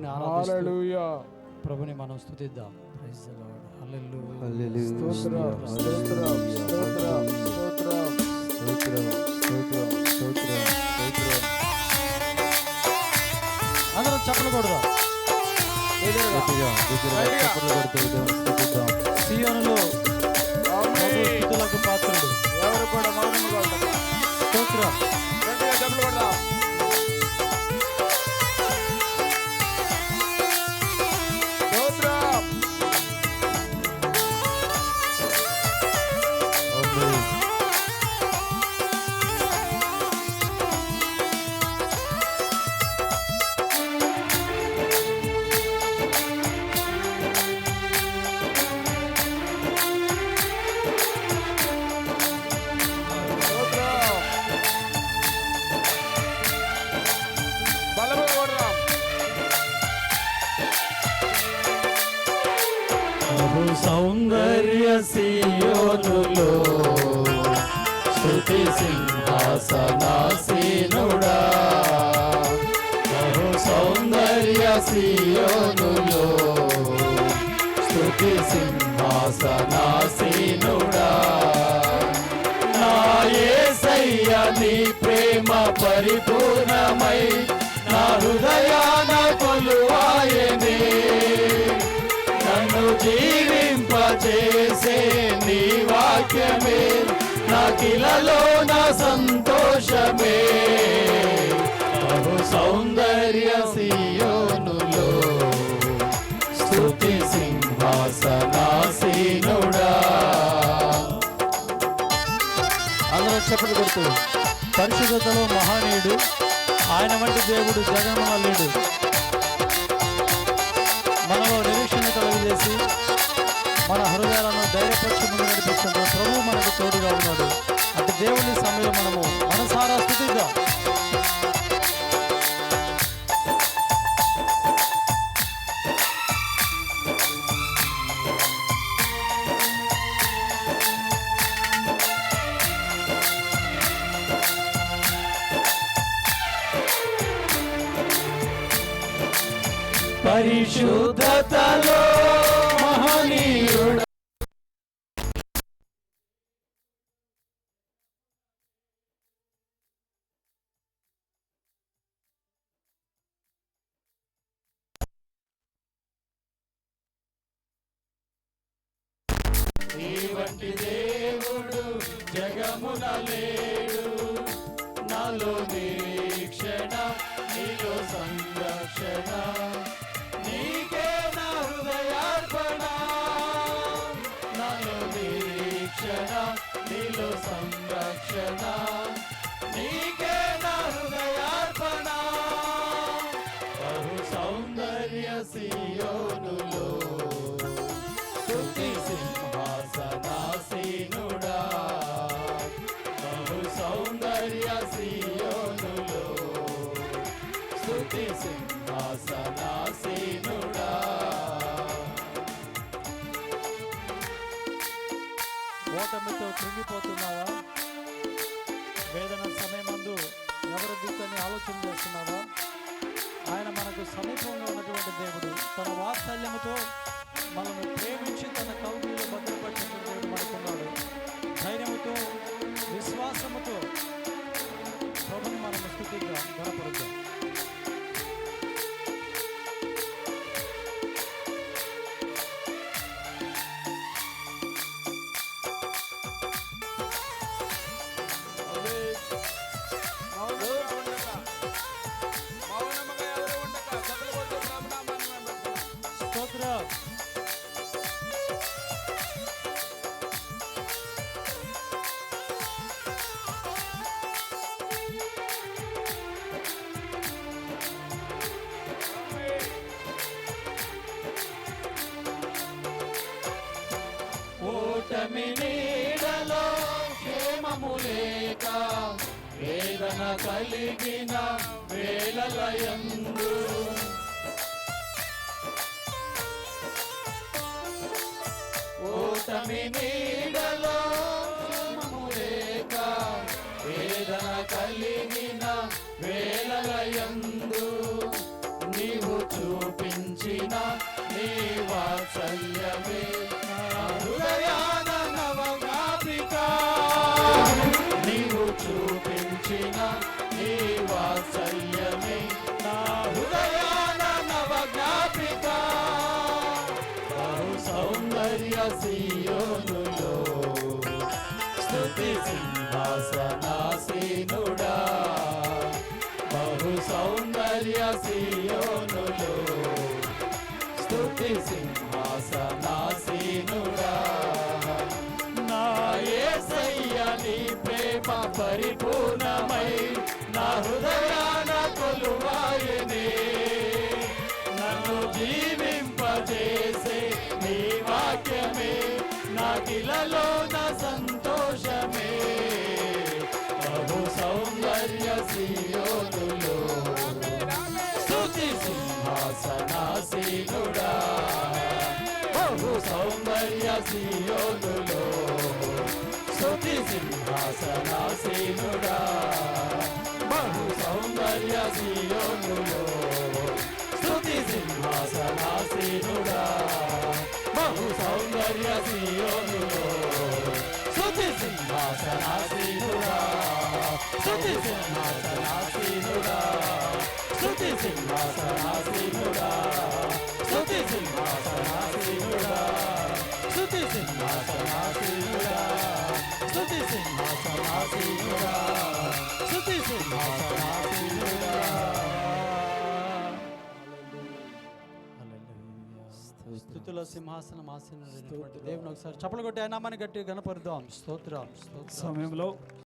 ప్రభుని ఆరాధిస్తూ హల్లెలూయా ప్రభుని మనం స్తుతిద్దాం Praise the Lord. Hallelujah. హల్లెలూయా. స్తోత్రం స్తోత్రం స్తోత్రం స్తోత్రం. స్తోత్రం స్తోత్రం స్తోత్రం స్తోత్రం. అందరం చప్పలు కొడదాం. కొడుతూ స్తుతిద్దాం సియోనులో పాత్రుడు. ఎవరు కూడా మౌనంగా స్తోత్రం. ఆశ్చర్యసీయోనులో స్థుతి సింహాసనాసీనుడా. బహు సౌందర్య సీయోనులో స్థుతి సింహాసనాసీనుడా. నాయసయ్య నీ ప్రేమ పరిపూర్ణమై నా హృదయాన కొలువాయనే. నన్ను జీ చేసే నీ వాక్యమే. నాకిలలో నా సంతోషమే. బహు సౌందర్య సియోనులో. స్థుతి సింహాసనాసీనుడా. అందరూ చెప్పలు కొడుతూ పరిశుద్ధతలో మహానీయుడు ఆయన వంటి దేవుడు జగన్మల్లుడు. మనలో నిరీక్షణ కలుగజేసి మన హృదయాలను ధైర్యపరిచి ముందు నడిపిస్తుంటే ప్రభు మనకు తోడుగా ఉన్నాడు. అటు దేవుని సమయంలో మనము మనసారా స్థుతిద్దాం. పరిశుద్ధతలో నీ దేవుడు జగమున లేడు. నాలో నిరీక్షణ నీలో సంరక్షణ. నీకే నా హృదయార్పణ. నాలో నిరీక్షణ నీలో సంరక్షణ. నీకే నా హృదయార్పణ. బహు సౌందర్య సియోనులో స్తుతి సింహాసనాసీనుడా ఓటమితో కృంగిపోతున్నావా? వేదన సమయమందు ఎవరు దిక్కని ఆలోచన చేస్తున్నావా? ఆయన మనకు సమీపంలో ఉన్నటువంటి దేవుడు. తన వాత్సల్యముతో మనల్ని ప్రేమించి తన కౌగిలిలో భద్రపరిచినటువంటి దేవుడు మనకున్నాడు. తమి నీడలో క్షేమము లేక వేదన కలిగిన వేలలయందు ఓ తమి నీ వాత్సల్యమే నా హృదయాన నవజ్ఞాపిక. బహు సౌందర్య సీయోనులో స్తుతి సింహాసనాసీనుడా. బహు సౌందర్య సీయోనులో స్తుతి సింహాసనాసీనుడా. నా యేసయ్య నీ ప్రేమ పరిపూర్ణమై హృదయాన కొలువాయనే నన్ను జీవింపజేసే నీ వాక్యమే. నాకిలలో నా సంతోషమే. ప్రభు సౌందర్య సీయోనులో స్తుతి సింహాసనాసీనుడా. ప్రభు సౌందర్య సీయోనులో స్తుతి సింహాసనాసీనుడా. బహు సౌందర్య సీయోనులో స్తుతి సింహాసనాసీనుడా బహు సౌందర్య సీయోనులో స్తుతి సింహాసనాసీనుడా స్తుతి సింహాసనాసీనుడా స్తుతి సింహాసనాసీనుడా స్తుతి సింహాసనాసీనుడా స్తుతి సింహాసనాసీనుడా స్తుతి సింహాసనాసీనుడా స్థుతుల సింహాసనం ఆసీనుడైనటువంటి దేవుని ఒకసారి చప్పలు కొట్టి ఆయన నామాన్ని గట్టి గణపరుద్దాం. స్తోత్రం. సమయంలో